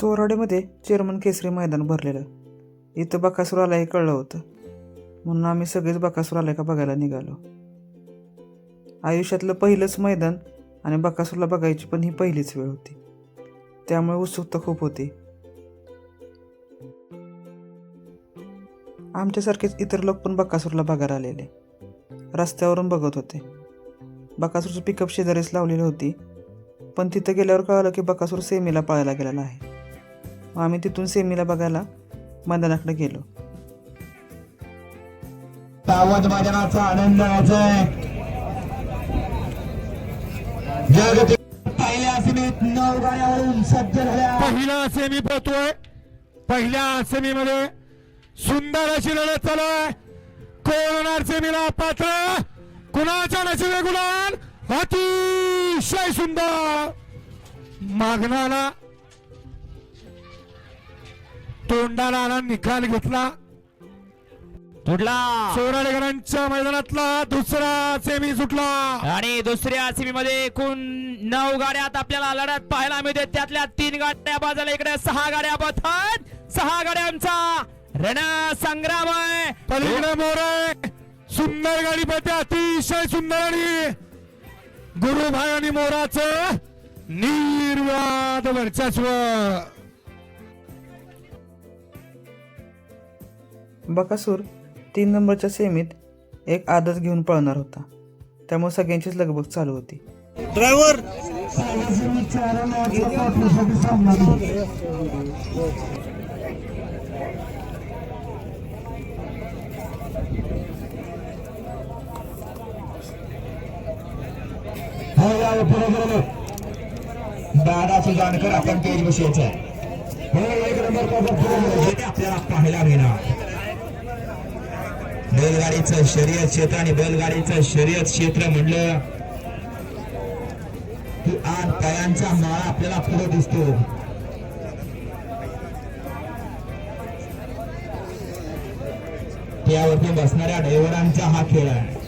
चोराडेमध्ये chairman केसरी मैदान भरलेलं. इथं बकासूर आला हे कळलं होतं. म्हणून आम्ही सगळेच बकासूर आलाय का बघायला निघालो. आयुष्यातलं पहिलंच मैदान आणि बकासूरला बघायची पण ही पहिलीच वेळ होती. त्यामुळे उत्सुकता खूप होती. आमच्यासारखेच इतर लोक पण बकासूरला बघायला आलेले. रस्त्यावरून बघत होते. बकासूरची पिकअप शेजारीच लावलेली होती. पण तिथं गेल्यावर कळलं की बकासूर सेमीला पळायला गेलेला आहे मग आम्ही तिथून सेमीला बघायला मैदानाकडे गेलो. सावध मैदानाचा आनंद जागतिक पहिल्या सीमेत नऊ गाड्यावरून सज्ज झाल्या. पहिला सेमी पोहतोय पहिल्या सेमी मध्ये सुंदर अशी लढत चालू आहे. कोण होणार सेमीला? पात्र. कुणाच्या नशिबे गुलाल? अतिशय सुंदर. मागणाला तोंडाला आला निकाल घेतला. चोराडेकरांच्या मैदानातला दुसरा सेमी सुटला. आणि दुसऱ्या सीमी मध्ये एकूण नऊ गाड्यात आपल्याला लढत पाहायला मिळते. त्यातल्या तीन गाड्या बाजूला इकडे सहा गाड्या बथत सहा गाड्यांचा रण संग्राम आहे पलीकडे मोरे. सुंदर गाडी पडते. अतिशय सुंदर आणि गुरुभाई आणि मोराचं निर्वाद वर्चस्व. बकासूर तीन नंबरच्या सेमीत एक आदत घेऊन पळणार होता. त्यामुळे सगळ्यांचीच लगबग चालू होती. हो गेलो दादाची जाणकर आपण तेज बसायचं हो एक नंबर आपल्याला पाहायला मिळणार. बैलगाडीचं शर्यत क्षेत्र आणि बैलगाडीचं शर्यत क्षेत्र म्हणलं की आठ पायांचा माळा आपल्याला पुढे दिसतो. त्यावरती बसणाऱ्या ड्रायव्हरांचा हा खेळ आहे.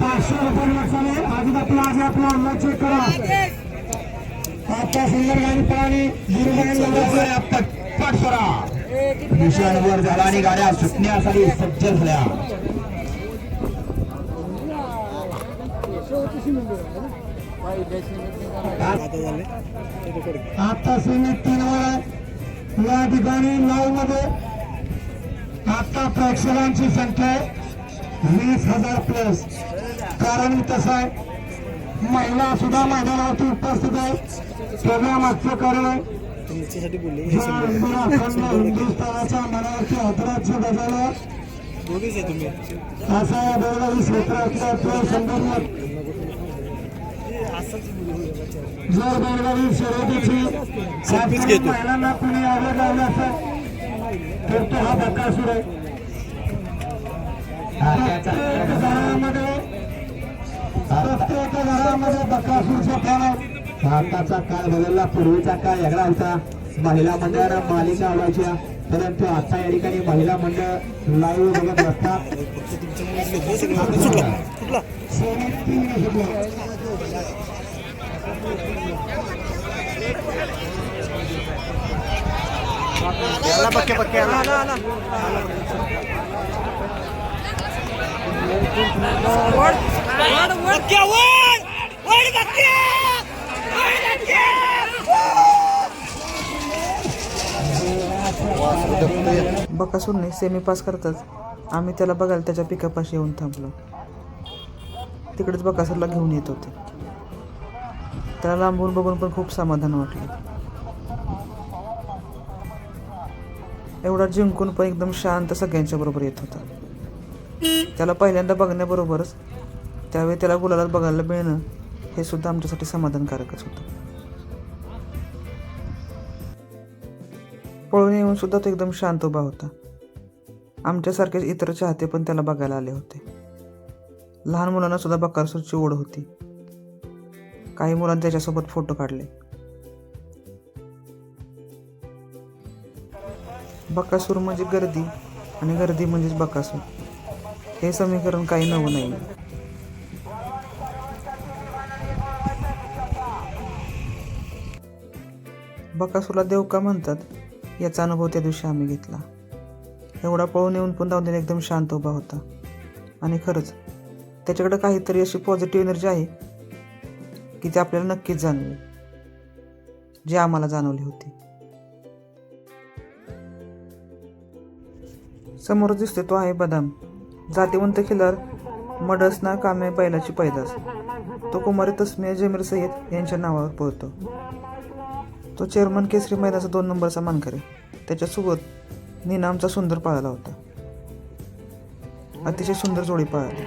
पाचशे रुपये लक्षाने आधी आपला आधी आपला चेक करा. आता सुंदर गाडी पळाली पटपट करा विषयांवर झाला आणि गाड्या सुटण्यासाठी सज्ज झाल्या. आता सेमी तीन वर या ठिकाणी नऊ मध्ये आता प्रेक्षकांची संख्या आहे वीस हजार प्लस कारण कसं आहे महिला सुद्धा मैदानावरती उपस्थित आहे. सगळ्या मागचं कारण आहे. हिंदुस्थानाच्या मनावरती हतराचं बजावलं असा या बैलगाडी क्षेत्रातला तो संदर्भ जर बैलगाडी शर्यतीची महिलांना कुणी आवड लावलं असेल तर तो हा बकासूर आहे. प्रत्येक घरामध्ये प्रत्येक घरामध्ये बकासूरचा फॅन भारताचा काळ बदलला पूर्वीचा काळ वेगळा होता. महिला मंडळाला मालिका आवडायच्या परंतु आता या ठिकाणी महिला मंडळ लाईव्ह बघत बसतात. पक्के पक्के सुटले बकासूरने सेमी पास करताच आम्ही त्याला बघायला त्याच्या पिकापाशी येऊन थांबलो. तिकडेच बकासूरला घेऊन येत होते. त्याला लांबून बघून पण खूप समाधान वाटलं. एवढा जिंकून पण एकदम शांत सगळ्यांच्या बरोबर येत होता. त्याला पहिल्यांदा बघण्याबरोबरच त्यावेळी त्याला गुलालात बघायला मिळणं हे सुद्धा आमच्यासाठी समाधानकारकच होतं पळून येऊन सुद्धा तो एकदम शांत उभा होता. आमच्यासारखेच इतर चाहते पण त्याला बघायला आले होते. लहान मुलांना सुद्धा बकासूरची ओढ होती. काही मुलांनी त्याच्यासोबत फोटो काढले. बकासूर म्हणजे गर्दी आणि गर्दी म्हणजेच बकासूर. हे समीकरण काही नवं नाही बकासूरला देव का म्हणतात? याचा अनुभव त्या दिवशी आम्ही घेतला. एवढा पळून येऊन पण दावणीला एकदम शांत उभा होता. आणि खरंच त्याच्याकडे काहीतरी अशी पॉझिटिव्ह एनर्जी आहे की ती आपल्याला नक्कीच जाणवेल जी आम्हाला जाणवली होती. समोर दिसते तो आहे बदाम. जातीवंत खिलार मडसना कामे बैलाची पैदास. तो कुमारी तस्मिया जमीर सय्यद यांच्या नावावर पळतो. तो चेअरमन केसरी मैदानाचा दोन नंबरचा मानकरी. त्याच्यासोबत निनामचा सुंदर पाळला होता. अतिशय सुंदर जोडी पाळली.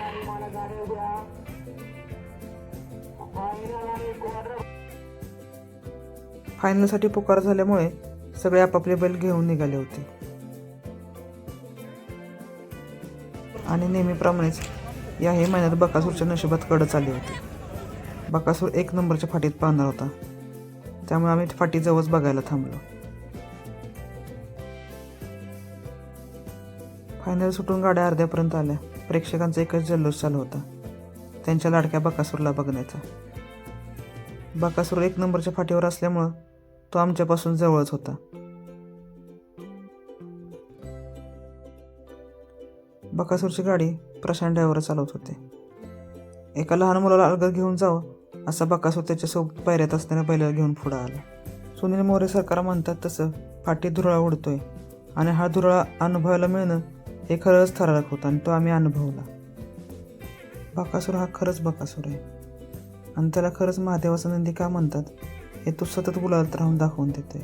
फायनलसाठी पुकार झाल्यामुळे सगळे आपापले बैल घेऊन निघाले होते. आणि नेहमीप्रमाणेच याही महिन्यात बकासूरच्या नशिबात कडच आली होती. बकासूर एक नंबरच्या फाटीत पाहणार होता. त्यामुळे आम्ही फाटीजवळच बघायला थांबलो. फायनल सुटून गाड्या अर्ध्यापर्यंत आल्या. प्रेक्षकांचा एकच जल्लोष चालू होता. त्यांच्या लाडक्या बकासूरला बघण्याचा. बकासूर एक नंबरच्या फाटीवर असल्यामुळं तो आमच्यापासून जवळच होता. बकासूरची गाडी प्रशांत ड्रायव्हर चालवत होते. एका लहान मुलाला अलगद घेऊन जावं असा बकासूर त्याच्यासोबत पायऱ्यात असताना बैलाला घेऊन पुढं आला. सुनील मोरे सरकार म्हणतात तसं फाटी धुरळा उडतोय आणि हा धुरळा अनुभवायला मिळणं हे खरंच थरारक होतं आणि तो आम्ही अनुभवला. बकासूर हा खरंच बकासूर आहे. आणि त्याला खरंच महादेवाचा नंदी का म्हणतात हे तो सतत गुलालत राहून दाखवून देतोय.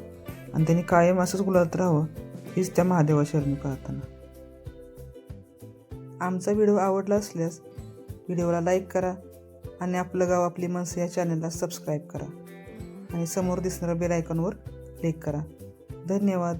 आणि त्यांनी कायम असंच गुलालत राहावं हीच त्या महादेवा शरणी पाहताना आमचा व्हिडिओ आवडला असल्यास व्हिडिओला लाईक करा आणि आपलं गाव आपली माणसं या चॅनलला सबस्क्राईब करा. आणि समोर दिसणाऱ्या बेल आयकॉनवर क्लिक करा. धन्यवाद.